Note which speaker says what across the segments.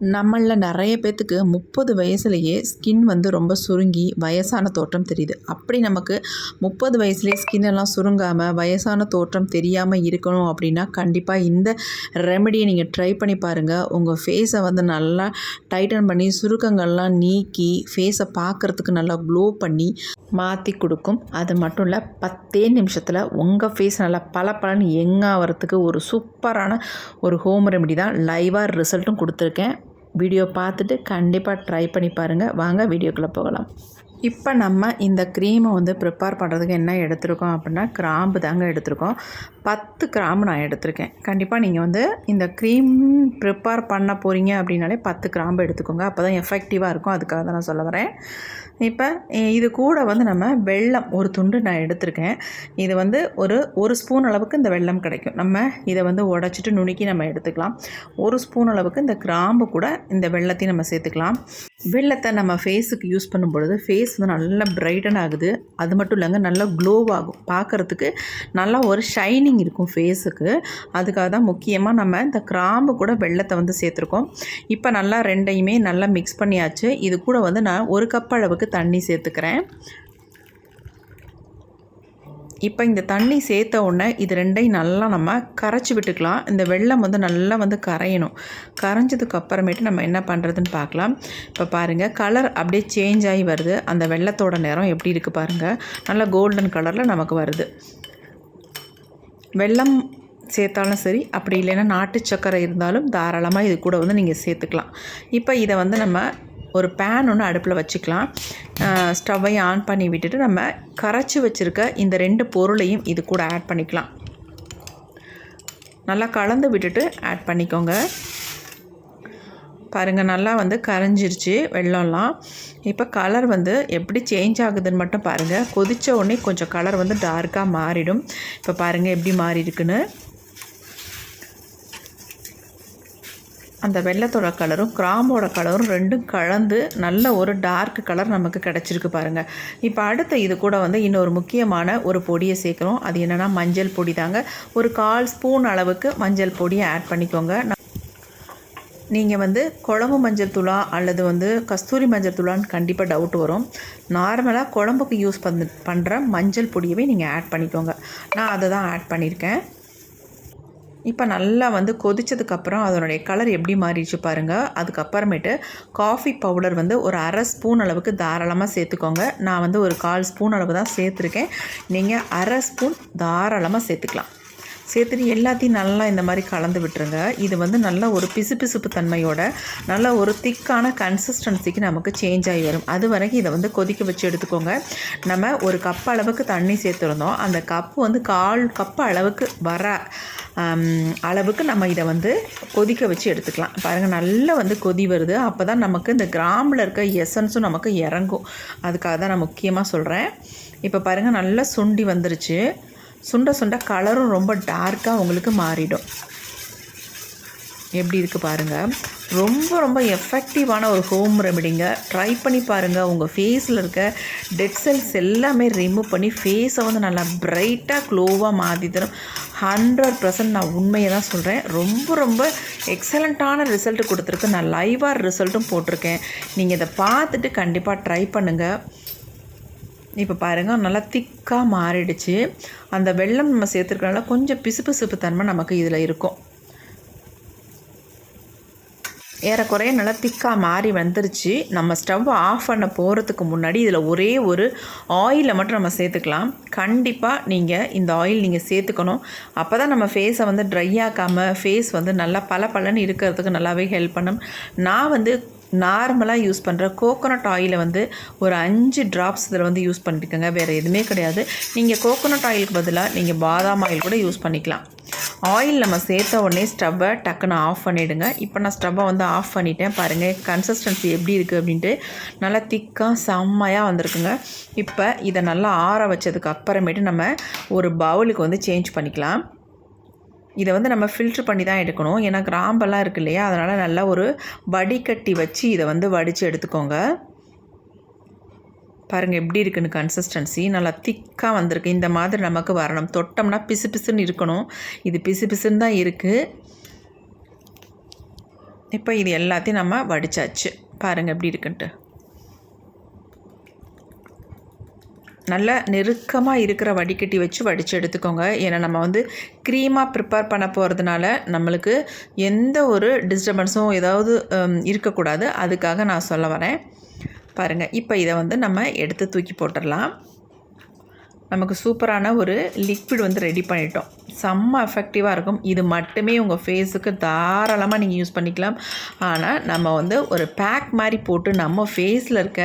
Speaker 1: நம்மளில் நிறைய பேர்த்துக்கு முப்பது வயசுலேயே ஸ்கின் வந்து ரொம்ப சுருங்கி வயசான தோற்றம் தெரியுது. அப்படி நமக்கு முப்பது வயசுலேயே ஸ்கின் எல்லாம் சுருங்காமல் வயசான தோற்றம் தெரியாமல் இருக்கணும் அப்படின்னா கண்டிப்பாக இந்த ரெமெடியை நீங்கள் ட்ரை பண்ணி பாருங்கள் உங்கள் ஃபேஸை வந்து நல்லா டைட்டன் பண்ணி சுருக்கங்கள்லாம் நீக்கி ஃபேஸை பார்க்குறதுக்கு நல்லா க்ளோ பண்ணி மாற்றி கொடுக்கும். அது மட்டும் இல்லை பத்தே நிமிஷத்தில் உங்கள் ஃபேஸ் நல்லா பல பலன்னு எங்காகிறதுக்கு ஒரு சூப்பரான ஒரு ஹோம் ரெமெடி தான் லைவாக ரிசல்ட்டும் கொடுத்துருக்கேன். வீடியோ பார்த்துட்டு கண்டிப்பாக ட்ரை பண்ணி பாருங்கள் வாங்க வீடியோக்குள்ளே போகலாம். இப்போ நம்ம இந்த க்ரீமை வந்து ப்ரிப்பேர் பண்ணுறதுக்கு என்ன எடுத்திருக்கோம் அப்படின்னா கிராம்பு தாங்க எடுத்திருக்கோம். பத்து கிராம்பு நான் எடுத்திருக்கேன். கண்டிப்பாக நீங்கள் வந்து இந்த க்ரீம் ப்ரிப்பேர் பண்ண போகிறீங்க அப்படின்னாலே பத்து கிராம்பு எடுத்துக்கோங்க. அப்போ தான் எஃபெக்டிவாக இருக்கும். அதுக்காக தான் நான் சொல்ல வரேன். இப்போ இது கூட வந்து நம்ம வெள்ளம் ஒரு துண்டு நான் எடுத்திருக்கேன். இது வந்து ஒரு ஒரு ஸ்பூன் அளவுக்கு இந்த வெள்ளம் கிடைக்கும். நம்ம இதை வந்து உடச்சிட்டு நுணுக்கி நம்ம எடுத்துக்கலாம். ஒரு ஸ்பூன் அளவுக்கு இந்த கிராம்பு கூட இந்த வெள்ளத்தையும் நம்ம சேர்த்துக்கலாம். வெள்ளத்தை நம்ம ஃபேஸுக்கு யூஸ் பண்ணும் பொழுது ஃபேஸ் வந்து நல்லா பிரைட்டன் ஆகுது. அது மட்டும் இல்லைங்க நல்லா க்ளோவாகும் பார்க்குறதுக்கு நல்லா ஒரு ஷைனிங் இருக்கும் ஃபேஸுக்கு அதுக்காக தான் முக்கியமாக நம்ம இந்த கிராம்பு கூட வெள்ளத்தை வந்து சேர்த்துருக்கோம். இப்போ நல்லா ரெண்டையுமே நல்லா மிக்ஸ் பண்ணியாச்சு. இது கூட வந்து நான் ஒரு கப் அளவுக்கு தண்ணி சேர்த்துக்கிறேன். இப்போ இந்த தண்ணி சேர்த்த உடனே இது ரெண்டையும் நல்லா நம்ம கரைச்சி விட்டுக்கலாம். இந்த வெள்ளம் வந்து நல்லா வந்து கரையணும். கரைஞ்சதுக்கு அப்புறமேட்டு நம்ம என்ன பண்ணுறதுன்னு பார்க்கலாம். இப்போ பாருங்கள் கலர் அப்படியே சேஞ்ச் ஆகி வருது. அந்த வெள்ளத்தோட நிறம் எப்படி இருக்குது பாருங்கள் நல்லா கோல்டன் கலரில் நமக்கு வருது. வெள்ளம் சேர்த்தாலும் சரி அப்படி இல்லைன்னா நாட்டு சக்கரை இருந்தாலும் தாராளமாக இது கூட வந்து நீங்கள் சேர்த்துக்கலாம். இப்போ இதை வந்து நம்ம ஒரு பேன் ஒன்று அடுப்பில் வச்சுக்கலாம். ஸ்டவ்வை ஆன் பண்ணி விட்டுட்டு நம்ம கரைச்சி வச்சுருக்க இந்த ரெண்டு பொருளையும் இது கூட ஆட் பண்ணிக்கலாம். நல்லா கலந்து விட்டுட்டு ஆட் பண்ணிக்கோங்க. பாருங்கள் நல்லா வந்து கரைஞ்சிருச்சு வெள்ளம்லாம். இப்போ கலர் வந்து எப்படி சேஞ்ச் ஆகுதுன்னு மட்டும் பாருங்கள் கொதித்த உடனே கொஞ்சம் கலர் வந்து டார்க்காக மாறிடும். இப்போ பாருங்கள் எப்படி மாறி இருக்குன்னு அந்த வெள்ளத்தோட கலரும் கிராம்போட கலரும் ரெண்டும் கலந்து நல்ல ஒரு டார்க் கலர் நமக்கு கிடச்சிருக்கு பாருங்கள் இப்போ அடுத்த இது கூட வந்து இன்னொரு முக்கியமான ஒரு பொடியை சேர்க்குறோம் அது என்னென்னா மஞ்சள் பொடி தாங்க. ஒரு கால் ஸ்பூன் அளவுக்கு மஞ்சள் பொடியை ஆட் பண்ணிக்கோங்க. நீங்கள் வந்து குழம்பு மஞ்சள் தூளா அல்லது வந்து கஸ்தூரி மஞ்சள் தூளான்னு கண்டிப்பாக டவுட் வரும். நார்மலாக குழம்புக்கு யூஸ் பண்ண பண்ணுற மஞ்சள் பொடியவே நீங்கள் ஆட் பண்ணிக்கோங்க. நான் அதை தான் ஆட் பண்ணியிருக்கேன் இப்போ நல்லா வந்து கொதித்ததுக்கப்புறம் அதனுடைய கலர் எப்படி மாறிடுச்சு பாருங்கள் அதுக்கப்புறமேட்டு காஃபி பவுடர் வந்து ஒரு அரை ஸ்பூன் அளவுக்கு தாராளமாக சேர்த்துக்கோங்க. நான் வந்து ஒரு கால் ஸ்பூன் அளவு தான் சேர்த்துருக்கேன். நீங்கள் அரை ஸ்பூன் தாராளமாக சேர்த்துக்கலாம். சேர்த்துட்டு எல்லாத்தையும் நல்லா இந்த மாதிரி கலந்து விட்டுருங்க. இது வந்து நல்ல ஒரு பிசு பிசுப்பு தன்மையோட நல்ல ஒரு திக்கான கன்சிஸ்டன்சிக்கு நமக்கு சேஞ்ச் ஆகி வரும். அது வரைக்கும் இதை வந்து கொதிக்க வச்சு எடுத்துக்கோங்க. நம்ம ஒரு கப் அளவுக்கு தண்ணி சேர்த்துருந்தோம். அந்த கப்பு வந்து கால் கப் அளவுக்கு வர அளவுக்கு நம்ம இதை வந்து கொதிக்க வச்சு எடுத்துக்கலாம். பாருங்கள் நல்லா வந்து கொதி வருது. அப்போ தான் நமக்கு இந்த கிராமில் இருக்க எசன்ஸும் நமக்கு இறங்கும். அதுக்காக தான் நான் முக்கியமாக சொல்கிறேன் இப்போ பாருங்கள் நல்லா சுண்டி வந்துருச்சு. சுண்ட சுண்ட கலரும் ரொம்ப டார்க்காக உங்களுக்கு மாறிடும். எப்படி இருக்குது பாருங்கள் ரொம்ப ரொம்ப எஃபெக்டிவான ஒரு ஹோம் ரெமெடிங்க ட்ரை பண்ணி பாருங்கள் உங்கள் ஃபேஸில் இருக்க டெட் செல்ஸ் எல்லாமே ரிமூவ் பண்ணி ஃபேஸை வந்து நல்லா பிரைட்டாக க்ளோவாக மாற்றி தரும். ஹண்ட்ரட் பர்சன்ட் நான் உண்மையை தான் சொல்கிறேன் ரொம்ப ரொம்ப எக்ஸலண்ட்டான ரிசல்ட் கொடுத்துருக்கு. நான் லைவாக ரிசல்ட்டும் போட்டிருக்கேன். நீங்கள் இதை பார்த்துட்டு கண்டிப்பாக ட்ரை பண்ணுங்கள் இப்போ பாருங்கள் நல்லா திக்காக மாறிடுச்சு. அந்த வெள்ளம் நம்ம சேர்த்துருக்கனால கொஞ்சம் பிசு பிசுப்பு தன்மை நமக்கு இதில் இருக்கும். ஏறக்குறைய நல்லா திக்காக மாறி வந்துருச்சு. நம்ம ஸ்டவ் ஆஃப் பண்ண போகிறதுக்கு முன்னாடி இதில் ஒரே ஒரு ஆயிலை மட்டும் நம்ம சேர்த்துக்கலாம். கண்டிப்பாக நீங்கள் இந்த ஆயில் நீங்கள் சேர்த்துக்கணும். அப்போ தான் நம்ம ஃபேஸை வந்து ட்ரை ஆக்காமல் ஃபேஸ் வந்து நல்லா பல பலன்னு இருக்கிறதுக்கு நல்லாவே ஹெல்ப் பண்ணும். நான் வந்து நார்மலாக யூஸ் பண்ணுற கோகோனட் ஆயிலை வந்து ஒரு அஞ்சு ட்ராப்ஸ் இதில் வந்து யூஸ் பண்ணிக்கோங்க. வேறு எதுவுமே கிடையாது. நீங்கள் கோகோனட் ஆயிலுக்கு பதிலாக நீங்கள் பாதாம் ஆயில் கூட யூஸ் பண்ணிக்கலாம். ஆயில் நம்ம சேர்த்த உடனே ஸ்டவ்வை டக்குன்னு ஆஃப் பண்ணிவிடுங்க இப்போ நான் ஸ்டவ்வை வந்து ஆஃப் பண்ணிட்டேன். பாருங்கள் கன்சிஸ்டன்சி எப்படி இருக்குது அப்படின்ட்டு நல்லா திக்காக செம்மையாக வந்திருக்குங்க. இப்போ இதை நல்லா ஆற வச்சதுக்கு அப்புறமேட்டு நம்ம ஒரு பவுலுக்கு வந்து சேஞ்ச் பண்ணிக்கலாம். இதை வந்து நம்ம ஃபில்ட்ரு பண்ணி தான் எடுக்கணும். ஏன்னா கிராம்பெல்லாம் இருக்கு இல்லையா? அதனால் நல்லா ஒரு வடிகட்டி வச்சு இதை வந்து வடித்து எடுத்துக்கோங்க. பாருங்கள் எப்படி இருக்குன்னு கன்சிஸ்டன்சி நல்லா திக்காக வந்திருக்கு. இந்த மாதிரி நமக்கு வரணும். தொட்டோம்னா பிசு பிசுன்னு இருக்கணும். இது பிசு பிசுன்னு தான் இருக்குது இப்போ இது எல்லாத்தையும் நம்ம வடிச்சாச்சு. பாருங்கள் எப்படி இருக்குன்ட்டு. நல்லா நெருக்கமாக இருக்கிற வடிகட்டி வச்சு வடித்து எடுத்துக்கோங்க. ஏன்னா நம்ம வந்து க்ரீமாக ப்ரிப்பேர் பண்ண போகிறதுனால நம்மளுக்கு எந்த ஒரு டிஸ்டர்பன்ஸும் ஏதாவது இருக்கக்கூடாது. அதுக்காக நான் சொல்ல வரேன். பாருங்கள் இப்போ இதை வந்து நம்ம எடுத்து தூக்கி போட்டுடலாம் நமக்கு சூப்பரான ஒரு லிக்விட் வந்து ரெடி பண்ணிட்டோம். செம்ம எஃபெக்டிவாக இருக்கும். இது மட்டுமே உங்கள் ஃபேஸுக்கு தாராளமாக நீங்கள் யூஸ் பண்ணிக்கலாம். ஆனால் நம்ம வந்து ஒரு பேக் மாதிரி போட்டு நம்ம ஃபேஸில் இருக்க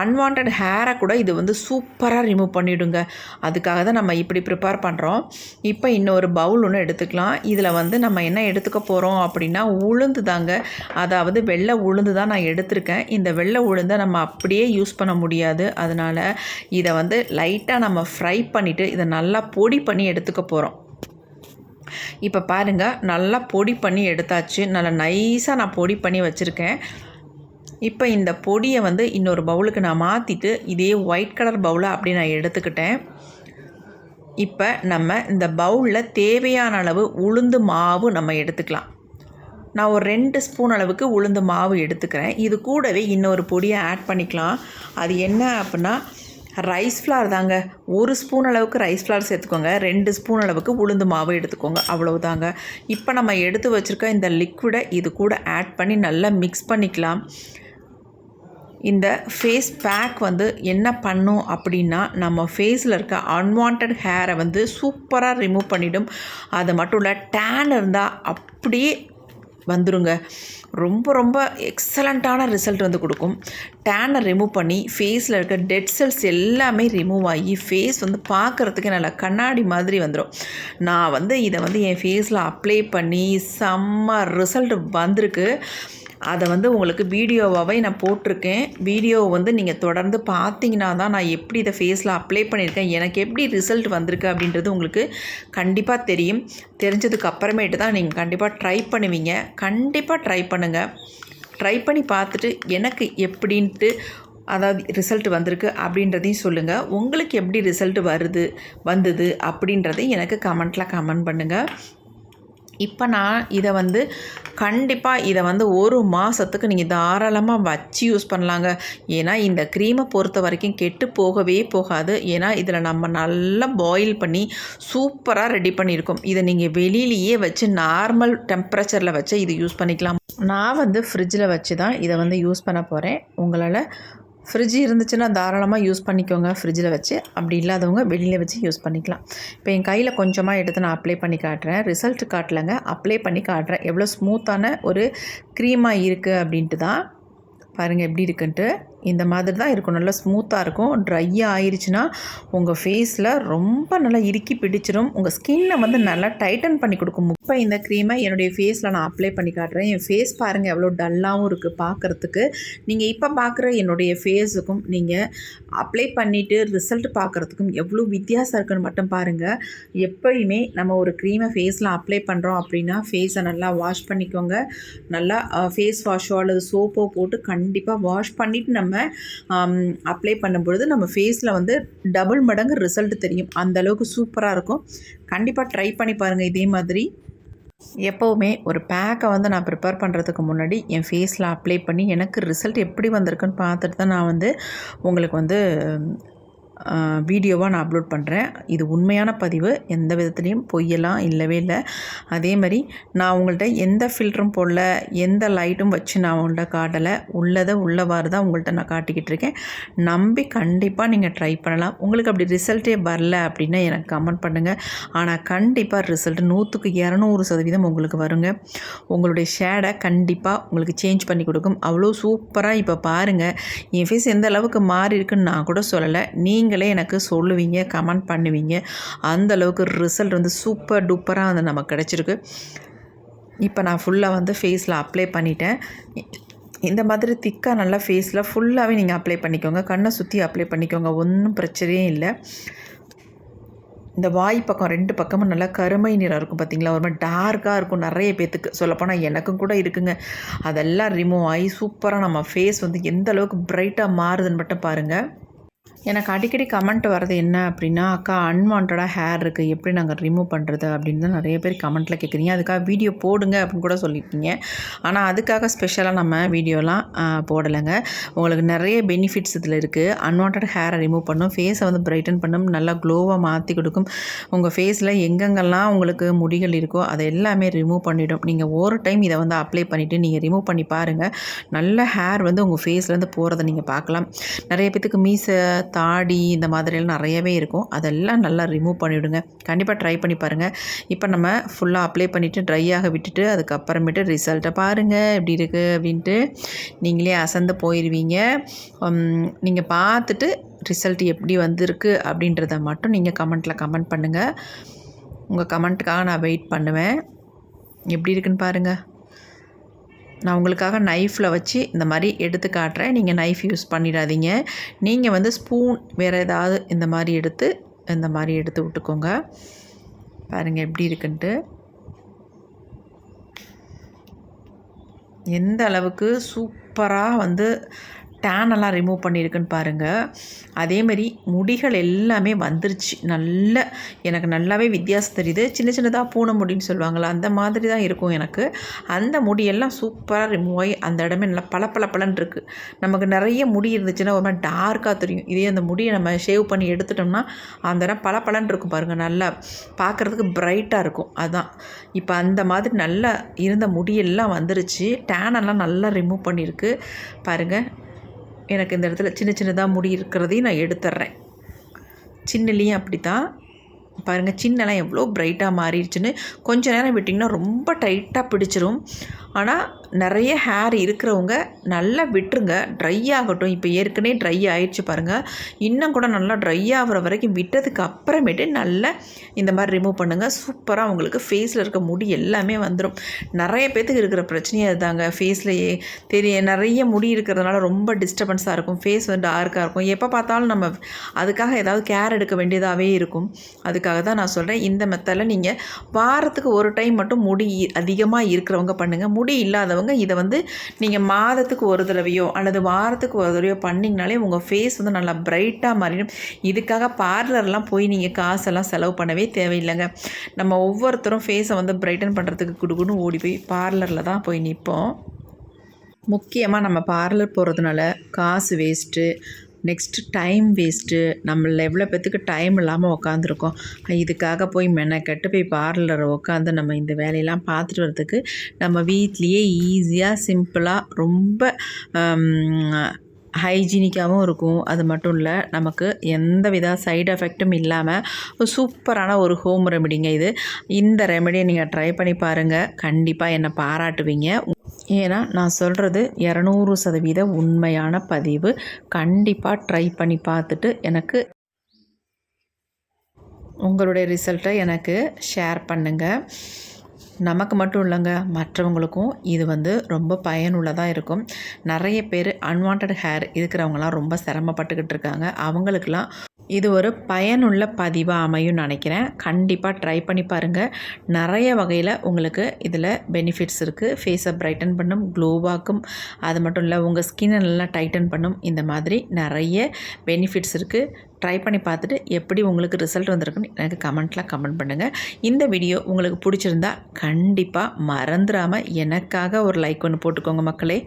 Speaker 1: அன்வான்ட் ஹேரை கூட இது வந்து சூப்பராக ரிமூவ் பண்ணிவிடுங்க அதுக்காக தான் நம்ம இப்படி ப்ரிப்பேர் பண்ணுறோம் இப்போ இன்னொரு பவுல் ஒன்று எடுத்துக்கலாம். இதில் வந்து நம்ம என்ன எடுத்துக்க போகிறோம் அப்படின்னா உளுந்து தாங்க. அதாவது வெள்ளை உளுந்து தான் நான் எடுத்திருக்கேன். இந்த வெள்ளை உளுந்தை நம்ம அப்படியே யூஸ் பண்ண முடியாது. அதனால் இதை வந்து லைட்டாக நம்ம ஃப்ரை பண்ணிவிட்டு இதை நல்லா பொடி பண்ணி எடுத்துக்க போகிறோம் இப்போ பாருங்கள் நல்லா பொடி பண்ணி எடுத்தாச்சு. நல்லா நைஸாக நான் பொடி பண்ணி வச்சுருக்கேன். இப்போ இந்த பொடியை வந்து இன்னொரு பவுலுக்கு நான் மாற்றிட்டு இதே ஒயிட் கலர் பவுலை அப்படி நான் எடுத்துக்கிட்டேன். இப்போ நம்ம இந்த பவுலில் தேவையான அளவு உளுந்து மாவு நம்ம எடுத்துக்கலாம். நான் ஒரு ரெண்டு ஸ்பூன் அளவுக்கு உளுந்து மாவு எடுத்துக்கிறேன். இது கூடவே இன்னொரு பொடியை ஆட் பண்ணிக்கலாம். அது என்ன அப்படின்னா ரைஸ் ஃப்ளார் தாங்க. ஒரு ஸ்பூன் அளவுக்கு ரைஸ் ஃப்ளார் சேர்த்துக்கோங்க. ரெண்டு ஸ்பூன் அளவுக்கு உளுந்து மாவு எடுத்துக்கோங்க. அவ்வளவுதாங்க. இப்போ நம்ம எடுத்து வச்சுருக்க இந்த லிக்விடை இது கூட ஆட் பண்ணி நல்லா மிக்ஸ் பண்ணிக்கலாம். இந்த ஃபேஸ் பேக் வந்து என்ன பண்ணும் அப்படின்னா நம்ம ஃபேஸில் இருக்க அன்வான்ட் ஹேரை வந்து சூப்பராக ரிமூவ் பண்ணிடும். அது மட்டும் இல்லை டேன் இருந்தால் அப்படியே வந்துருங்க. ரொம்ப ரொம்ப எக்ஸலண்ட்டான ரிசல்ட் வந்து கொடுக்கும். டேனை ரிமூவ் பண்ணி ஃபேஸில் இருக்க டெட் செல்ஸ் எல்லாமே ரிமூவ் ஆகி ஃபேஸ் வந்து பார்க்குறதுக்கு நல்லா கண்ணாடி மாதிரி வந்துடும் நான் வந்து இதை வந்து என் ஃபேஸில் அப்ளை பண்ணி செம்ம ரிசல்ட் வந்திருக்கு. அதை வந்து உங்களுக்கு வீடியோவாகவே நான் போட்டிருக்கேன். வீடியோவை வந்து நீங்கள் தொடர்ந்து பார்த்தீங்கன்னா தான் நான் எப்படி இதை ஃபேஸில் அப்ளை பண்ணியிருக்கேன் எனக்கு எப்படி ரிசல்ட் வந்திருக்கு அப்படின்றது உங்களுக்கு கண்டிப்பாக தெரியும். தெரிஞ்சதுக்கு அப்புறமேட்டு தான் நீங்கள் கண்டிப்பாக ட்ரை பண்ணுவீங்க. கண்டிப்பாக ட்ரை பண்ணுங்கள் ட்ரை பண்ணி பார்த்துட்டு எனக்கு எப்படின்ட்டு அதாவது ரிசல்ட் வந்திருக்கு அப்படின்றதையும் சொல்லுங்கள் உங்களுக்கு எப்படி ரிசல்ட் வருது வந்தது அப்படின்றதையும் எனக்கு கமெண்ட்டில் கமெண்ட் பண்ணுங்கள் இப்போ நான் இதை வந்து கண்டிப்பாக இதை வந்து ஒரு மாதத்துக்கு நீங்கள் தாராளமாக வச்சு யூஸ் பண்ணலாங்க. ஏன்னா இந்த க்ரீமை பொறுத்த வரைக்கும் கெட்டு போகவே போகாது. ஏன்னா இதில் நம்ம நல்லா பாயில் பண்ணி சூப்பராக ரெடி பண்ணியிருக்கோம். இதை நீங்கள் வெளியிலேயே வச்சு நார்மல் டெம்பரேச்சரில் வச்சு இது யூஸ் பண்ணிக்கலாம். நான் வந்து ஃப்ரிட்ஜில் வச்சு தான் இதை வந்து யூஸ் பண்ண போகிறேன் உங்களால் ஃப்ரிட்ஜ் இருந்துச்சுன்னா தாராளமாக யூஸ் பண்ணிக்கோங்க. ஃப்ரிட்ஜில் வச்சு அப்படி இல்லாதவங்க வெளியில் வச்சு யூஸ் பண்ணிக்கலாம். இப்போ என் கையில் கொஞ்சமாக எடுத்து நான் அப்ளை பண்ணி காட்டுறேன். ரிசல்ட் காட்டலைங்க. அப்ளை பண்ணி காட்டுறேன். எவ்வளோ ஸ்மூத்தான ஒரு க்ரீமாக இருக்குது அப்படின்ட்டு தான் பாருங்கள் எப்படி இருக்குன்ட்டு. இந்த மாதிரி தான் இருக்கும். நல்லா ஸ்மூத்தாக இருக்கும். ட்ரையாக ஆயிடுச்சுன்னா உங்கள் ஃபேஸில் ரொம்ப நல்லா இறுக்கி பிடிச்சிடும் உங்கள் ஸ்கின்னை வந்து நல்லா டைட்டன் பண்ணி கொடுக்கும். இப்போ இந்த க்ரீமை என்னுடைய ஃபேஸில் நான் அப்ளை பண்ணி காட்டுறேன். என் ஃபேஸ் பாருங்கள் எவ்வளோ டல்லாகவும் இருக்குது பார்க்குறதுக்கு நீங்கள் இப்போ பார்க்குற என்னுடைய ஃபேஸுக்கும் நீங்கள் அப்ளை பண்ணிவிட்டு ரிசல்ட் பார்க்குறதுக்கும் எவ்வளோ வித்தியாசம் இருக்குன்னு மட்டும் பாருங்கள் எப்பயுமே நம்ம ஒரு க்ரீமை ஃபேஸில் அப்ளை பண்ணுறோம் அப்படின்னா ஃபேஸை நல்லா வாஷ் பண்ணிக்கோங்க. நல்லா ஃபேஸ் வாஷோ அல்லது சோப்போ போட்டு கண்டிப்பாக வாஷ் பண்ணிவிட்டு நம்ம அப்ளை பண்ணும்பொழுது நம்ம ஃபேஸில் வந்து டபுள் மடங்கு ரிசல்ட் தெரியும். அந்த அளவுக்கு சூப்பராக இருக்கும். கண்டிப்பாக ட்ரை பண்ணி பாருங்கள் இதே மாதிரி. எப்போவுமே ஒரு பேக்கை வந்து நான் ப்ரிப்பேர் பண்ணுறதுக்கு முன்னாடி என் ஃபேஸில் அப்ளை பண்ணி எனக்கு ரிசல்ட் எப்படி வந்திருக்குன்னு பார்த்துட்டு தான் நான் வந்து உங்களுக்கு வந்து வீடியோவாக நான் அப்லோட் பண்ணுறேன் இது உண்மையான பதிவு. எந்த விதத்துலேயும் பொய்யெல்லாம் இல்லவே இல்லை. அதே மாதிரி நான் உங்கள்கிட்ட எந்த ஃபில்டரும் போடல எந்த லைட்டும் வச்சு நான் உங்கள்கிட்ட காட்டலை உள்ளதை உள்ளவாறு தான் உங்கள்கிட்ட நான் காட்டிக்கிட்டு இருக்கேன். நம்பி கண்டிப்பாக நீங்கள் ட்ரை பண்ணலாம். உங்களுக்கு அப்படி ரிசல்ட்டே வரல அப்படின்னா எனக்கு கமெண்ட் பண்ணுங்கள் ஆனால் கண்டிப்பாக ரிசல்ட் நூற்றுக்கு இரநூறு சதவீதம் உங்களுக்கு வருங்க. உங்களுடைய ஷேடை கண்டிப்பாக உங்களுக்கு சேஞ்ச் பண்ணி கொடுக்கும். அவ்வளோ சூப்பராக இப்போ பாருங்கள் என் ஃபேஸ் எந்த அளவுக்கு மாறி இருக்குன்னு நான் கூட சொல்லலை. நீங்கள் எனக்கு சொல்லுவீங்க கமெண்ட் பண்ணுவீங்க. அந்த அளவுக்கு ரிசல்ட் வந்து சூப்பர் டூப்பராக வந்து நமக்கு கிடச்சிருக்கு. இப்போ நான் ஃபுல்லாக வந்து ஃபேஸில் அப்ளை பண்ணிட்டேன். இந்த மாதிரி திக்காக நல்லா ஃபேஸில் ஃபுல்லாகவே நீங்கள் அப்ளை பண்ணிக்கோங்க. கண்ணை சுற்றி அப்ளை பண்ணிக்கோங்க. ஒன்றும் பிரச்சனையே இல்லை. இந்த வாய் பக்கம் ரெண்டு பக்கமும் நல்லா கருமை நிறம் இருக்கும் பார்த்தீங்களா ஒரு மாதிரி டார்க்காக இருக்கும் நிறைய பேத்துக்கு. சொல்லப்போனால் எனக்கும் கூட இருக்குங்க. அதெல்லாம் ரிமூவ் ஆகி சூப்பராக நம்ம ஃபேஸ் வந்து எந்த அளவுக்கு பிரைட்டாக மாறுதுன்னு மட்டும் பாருங்கள் எனக்கு அடிக்கடி கமெண்ட் வர்றது என்ன அப்படின்னா அக்கா அன்வான்டாக ஹேர் இருக்குது எப்படி நாங்கள் ரிமூவ் பண்ணுறது அப்படின்னு தான் நிறைய பேர் கமெண்ட்டில் கேட்குறீங்க அதுக்காக வீடியோ போடுங்க அப்படின்னு கூட சொல்லியிருக்கீங்க ஆனால் அதுக்காக ஸ்பெஷலாக நம்ம வீடியோலாம் போடலைங்க. உங்களுக்கு நிறைய பெனிஃபிட்ஸ் இதில் இருக்குது அன்வான்ட் ஹேரை ரிமூவ் பண்ணும். ஃபேஸை வந்து பிரைட்டன் பண்ணும். நல்லா க்ளோவாக மாற்றி கொடுக்கும். உங்கள் ஃபேஸில் எங்கெங்கெல்லாம் உங்களுக்கு முடிகள் இருக்கோ அதை எல்லாமே ரிமூவ் பண்ணிவிடும் நீங்கள் ஒரு டைம் இதை வந்து அப்ளை பண்ணிவிட்டு நீங்கள் ரிமூவ் பண்ணி பாருங்கள் நல்ல ஹேர் வந்து உங்கள் ஃபேஸ்லேருந்து போகிறத நீங்கள் பார்க்கலாம். நிறைய பேத்துக்கு மீசை தாடி இந்த மாதிரியெல்லாம் நிறையவே இருக்கும். அதெல்லாம் நல்லா ரிமூவ் பண்ணிவிடுங்க. கண்டிப்பாக ட்ரை பண்ணி பாருங்கள் இப்போ நம்ம ஃபுல்லாக அப்ளை பண்ணிவிட்டு ட்ரை ஆக விட்டுட்டு அதுக்கப்புறமேட்டு ரிசல்ட்டை பாருங்கள் எப்படி இருக்குது அப்படின்ட்டு நீங்களே அசந்து போயிடுவீங்க நீங்கள் பார்த்துட்டு ரிசல்ட் எப்படி வந்திருக்கு அப்படின்றத மட்டும் நீங்கள் கமெண்ட்டில் கமெண்ட் பண்ணுங்கள் உங்கள் கமெண்ட்டுக்காக நான் வெயிட் பண்ணுவேன். எப்படி இருக்குன்னு பாருங்கள் நான் உங்களுக்காக நைஃப்பில் வச்சு இந்த மாதிரி எடுத்து காட்டுறேன். நீங்கள் நைஃப் யூஸ் பண்ணிடாதீங்க. நீங்கள் வந்து ஸ்பூன் வேறு ஏதாவது இந்த மாதிரி எடுத்து இந்த மாதிரி எடுத்து விட்டுக்கோங்க. பாருங்கள் எப்படி இருக்குன்ட்டு. எந்த அளவுக்கு சூப்பராக வந்து டேனெல்லாம் ரிமூவ் பண்ணியிருக்குன்னு பாருங்கள் அதேமாரி முடிகள் எல்லாமே வந்துருச்சு. நல்ல எனக்கு நல்லாவே வித்தியாசம் தெரியுது. சின்ன சின்னதாக பூனை முடின்னு சொல்லுவாங்களா அந்த மாதிரி தான் இருக்கும் எனக்கு. அந்த முடியெல்லாம் சூப்பராக ரிமூவ் ஆகி அந்த இடமே நல்லா பல பல பலன் இருக்குது நமக்கு நிறைய முடி இருந்துச்சுன்னா ஒரு மாதிரி டார்க்காக தெரியும். இதே அந்த முடியை நம்ம ஷேவ் பண்ணி எடுத்துட்டோம்னா அந்த இடம் பல பலன் இருக்கும் பாருங்கள் நல்லா பார்க்குறதுக்கு பிரைட்டாக இருக்கும். அதுதான் இப்போ அந்த மாதிரி நல்லா இருந்த முடியெல்லாம் வந்துருச்சு. டேனெல்லாம் நல்லா ரிமூவ் பண்ணியிருக்கு பாருங்கள் எனக்கு இந்த இடத்துல சின்ன சின்னதாக முடி இருக்கிறதையும் நான் எடுத்துட்றேன் சின்னலையும் அப்படி தான் பாருங்கள் சின்னலாம் எவ்வளோ பிரைட்டாக மாறிடுச்சுன்னு. கொஞ்ச நேரம் விட்டிங்கன்னா ரொம்ப டைட்டாக பிடிச்சிரும். ஆனால் நிறைய ஹேர் இருக்கிறவங்க நல்லா விட்டுருங்க. ட்ரை ஆகட்டும். இப்போ ஏற்கனவே ட்ரை ஆயிடுச்சு பாருங்கள் இன்னும் கூட நல்லா ட்ரை ஆகிற வரைக்கும் விட்டதுக்கு அப்புறமேட்டு நல்லா இந்த மாதிரி ரிமூவ் பண்ணுங்கள் சூப்பராக உங்களுக்கு ஃபேஸில் இருக்க முடி எல்லாமே வந்துடும் நிறைய பேத்துக்கு இருக்கிற பிரச்சனையே அதுதாங்க. ஃபேஸ்லேயே தெரிய நிறைய முடி இருக்கிறதுனால ரொம்ப டிஸ்டர்பன்ஸாக இருக்கும். ஃபேஸ் வந்து டார்க்காக இருக்கும். எப்போ பார்த்தாலும் நம்ம அதுக்காக ஏதாவது கேர் எடுக்க வேண்டியதாகவே இருக்கும். அதுக்காக தான் நான் சொல்கிறேன் இந்த மெத்தடில் நீங்கள் வாரத்துக்கு ஒரு டைம் மட்டும் முடி அதிகமாக இருக்கிறவங்க பண்ணுங்கள் முடி இல்லாதவங்க இதை வந்து நீங்கள் மாதத்துக்கு ஒரு தடவையோ அல்லது வாரத்துக்கு ஒரு தடவையோ பண்ணிங்கனாலே உங்கள் ஃபேஸ் வந்து நல்லா ப்ரைட்டாக மாறிடும். இதுக்காக பார்லர்லாம் போய் நீங்கள் காசெல்லாம் செலவு பண்ணவே தேவையில்லைங்க. நம்ம ஒவ்வொருத்தரும் ஃபேஸை வந்து பிரைட்டன் பண்ணுறதுக்கு கொடுக்கணும் ஓடி போய் பார்லரில் தான் போய் நிற்போம் முக்கியமாக நம்ம பார்லர் போகிறதுனால காசு வேஸ்ட்டு நெக்ஸ்ட்டு டைம் வேஸ்ட்டு நம்மள எவ்வளோ பேத்துக்கு டைம் இல்லாமல் உக்காந்துருக்கோம். இதுக்காக போய் மெனக்கெட்டு போய் பார்லரை உட்காந்து நம்ம இந்த வேலையெல்லாம் பார்த்துட்டு வரதுக்கு நம்ம வீட்லேயே ஈஸியாக சிம்பிளாக ரொம்ப ஹைஜீனிக்காகவும் இருக்கும். அது மட்டும் இல்லை நமக்கு எந்த வித சைடு எஃபெக்ட்டும் இல்லாமல் சூப்பரான ஒரு ஹோம் ரெமெடிங்க இது. இந்த ரெமெடியை நீங்கள் ட்ரை பண்ணி பாருங்கள் கண்டிப்பாக என்னை பாராட்டுவீங்க. ஏன்னா நான் சொல்கிறது இரநூறு சதவீத உண்மையான பதிவு. கண்டிப்பாக ட்ரை பண்ணி பார்த்துட்டு எனக்கு உங்களுடைய ரிசல்ட்டை எனக்கு ஷேர் பண்ணுங்கள் நமக்கு மட்டும் இல்லைங்க மற்றவங்களுக்கும் இது வந்து ரொம்ப பயனுள்ளதாக இருக்கும். நிறைய பேர் அன்வான்ட் ஹேர் இருக்கிறவங்களாம் ரொம்ப சிரமப்பட்டுக்கிட்டு இருக்காங்க. அவங்களுக்கெல்லாம் இது ஒரு பயனுள்ள பதிவாக அமையும் நினைக்கிறேன். கண்டிப்பாக ட்ரை பண்ணி பாருங்கள் நிறைய வகையில் உங்களுக்கு இதில் பெனிஃபிட்ஸ் இருக்குது ஃபேஸை ப்ரைட்டன் பண்ணும் க்ளோவாக்கும் அது மட்டும் இல்லை உங்கள் ஸ்கின்னை நல்லா டைட்டன் பண்ணும். இந்த மாதிரி நிறைய பெனிஃபிட்ஸ் இருக்குது ட்ரை பண்ணி பார்த்துட்டு எப்படி உங்களுக்கு ரிசல்ட் வந்திருக்குன்னு எனக்கு கமெண்ட்டில் கமெண்ட் பண்ணுங்கள் இந்த வீடியோ உங்களுக்கு பிடிச்சிருந்தா கண்டிப்பாக மறந்துடாமல் எனக்காக ஒரு லைக் ஒன்று போட்டுக்கோங்க மக்களே.